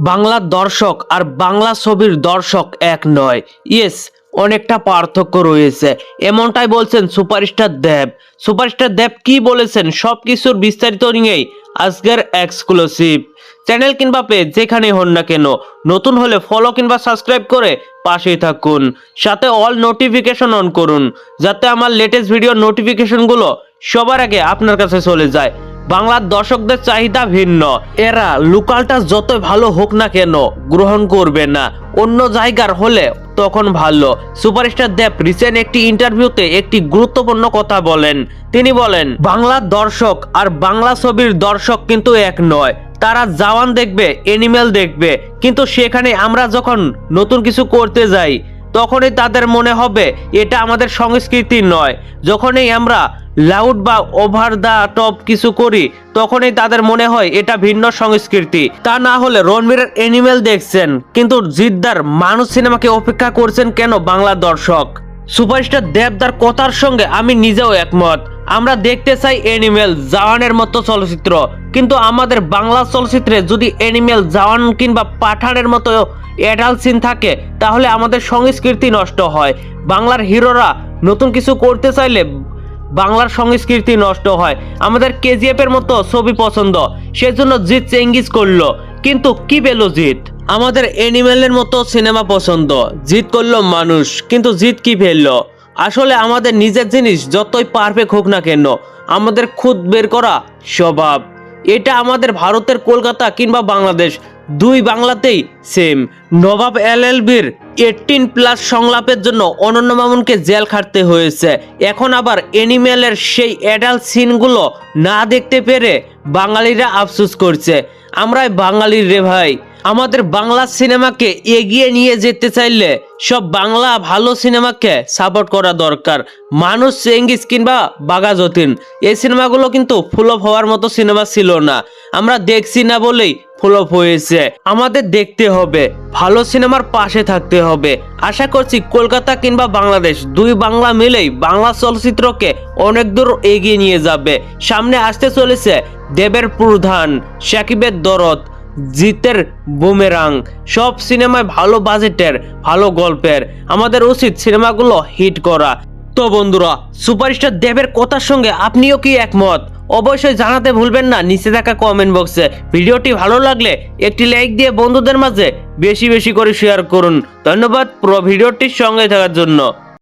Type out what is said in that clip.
বাংলার দর্শক আর বাংলা ছবির দর্শক এক নয়। ইয়েস অনেকটা পার্থক্য রয়েছে। এমনটাই বলছেন সুপারস্টার দেব। সুপারস্টার দেব কি বলেছেন সব কিছুর বিস্তারিত নিয়েই আজকের এক্সক্লুসিভ চ্যানেল কিংবা পেজ যেখানে হন না কেন, নতুন হলে ফলো কিংবা সাবস্ক্রাইব করে পাশেই থাকুন। সাথে অল নোটিফিকেশন অন করুন, যাতে আমার লেটেস্ট ভিডিও নোটিফিকেশনগুলো সবার আগে আপনার কাছে চলে যায়। বাংলার দর্শকদের চাহিদা ভিন্ন। এরা লোকালটা যত ভালো হোক না কেন গ্রহণ করবে না। অন্য জায়গার হলে তখন ভালো। সুপারস্টার দেব রিসেন্ট একটি ইন্টারভিউতে একটি গুরুত্বপূর্ণ কথা বলেন। তিনি বলেন, বাংলার দর্শক আর বাংলা ছবির দর্শক কিন্তু এক নয়। তারা জাওয়ান দেখবে এনিমেল দেখবে। কিন্তু সেখানে আমরা যখন নতুন কিছু করতে যাই তখনই তাদের মনে হবে, এটা আমাদের সংস্কৃতি নয়। যখনই আমরা লাউড বা ওভার দা টপ কিছু করি, তখনই তাদের মনে হয় এটা ভিন্ন সংস্কৃতি। তা না হলে রণবীরের অ্যানিমেল দেখছেন, কিন্তু জিদ্দার মানুষ সিনেমাকে অপেক্ষা করছেন কেন বাংলা দর্শক? সুপারস্টার দেবদার কথার সঙ্গে আমি নিজেও একমত। আমরা দেখতে চাই এনিমেল জাওয়ানের মতো চলচ্চিত্র। কিন্তু আমাদের বাংলা চলচ্চিত্রে যদি এনিমেল জাওয়ান কিংবা পাঠানের মতো অ্যাডাল্ট সিন থাকে, তাহলে আমাদের সংস্কৃতি নষ্ট হয়। বাংলার হিরোরা নতুন কিছু করতে চাইলে বাংলার সংস্কৃতি নষ্ট হয়। আমাদের কেজিএফ এর মতো ছবি পছন্দ, সেজন্য জিৎ চেঙ্গিস করল। কিন্তু কি পেল জিৎ? আমাদের এনিমেলের মতো সিনেমা পছন্দ। জিত করল মানুষ, কিন্তু জিত কি ফেলল আসলে আমাদের নিজের জিনিস যতই পারফেক্ট হোক না কেন, আমাদের খুদ বের করা স্বভাব। এটা আমাদের ভারতের কলকাতা কিংবা বাংলাদেশ, দুই বাংলাতেই সেম নবাব এল এলএলবির এইটিন প্লাস সংলাপের জন্য অনন্য মামুনকে জেল খাটতে হয়েছে। এখন আবার এনিমেলের সেই অ্যাডাল্ট সিনগুলো না দেখতে পেরে বাঙালিরা আফসোস করছে। আমরাই বাঙালির রে ভাই। আমাদের বাংলা সিনেমাকে এগিয়ে নিয়ে যেতে চাইলে সব বাংলা ভালো সিনেমাকে সাপোর্ট করা দরকার। মানুষ চেঙ্গিস কিংবা বাগাজতিন এই সিনেমাগুলো কিন্তু ফুলপ হওয়ার মতো সিনেমা ছিল না। আমরা দেখছি না বলেই ফ্লপ হয়েছে। আমাদের দেখতে হবে, ভালো সিনেমার পাশে থাকতে হবে। আশা করছি কলকাতা কিংবা বাংলাদেশ দুই বাংলা মিলেই বাংলা চলচ্চিত্রকে অনেক দূর এগিয়ে নিয়ে যাবে। সামনে আসতে চলেছে দেবের প্রধান, সাকিবের দরদ। জিতের বুমেরাং। সব সিনেমায় ভালো বাজেটের, ভালো গল্পের। আমাদের উচিত সিনেমাগুলো হিট করা। তো বন্ধুরা, সুপারস্টার দেবের কথার সঙ্গে আপনিও কি একমত? অবশ্যই জানাতে ভুলবেন না নিচে থাকা কমেন্ট বক্সে ভিডিওটি ভালো লাগলে একটি লাইক দিয়ে বন্ধুদের মাঝে বেশি বেশি করে শেয়ার করুন। ধন্যবাদ পুরো ভিডিওটির সঙ্গে থাকার জন্য।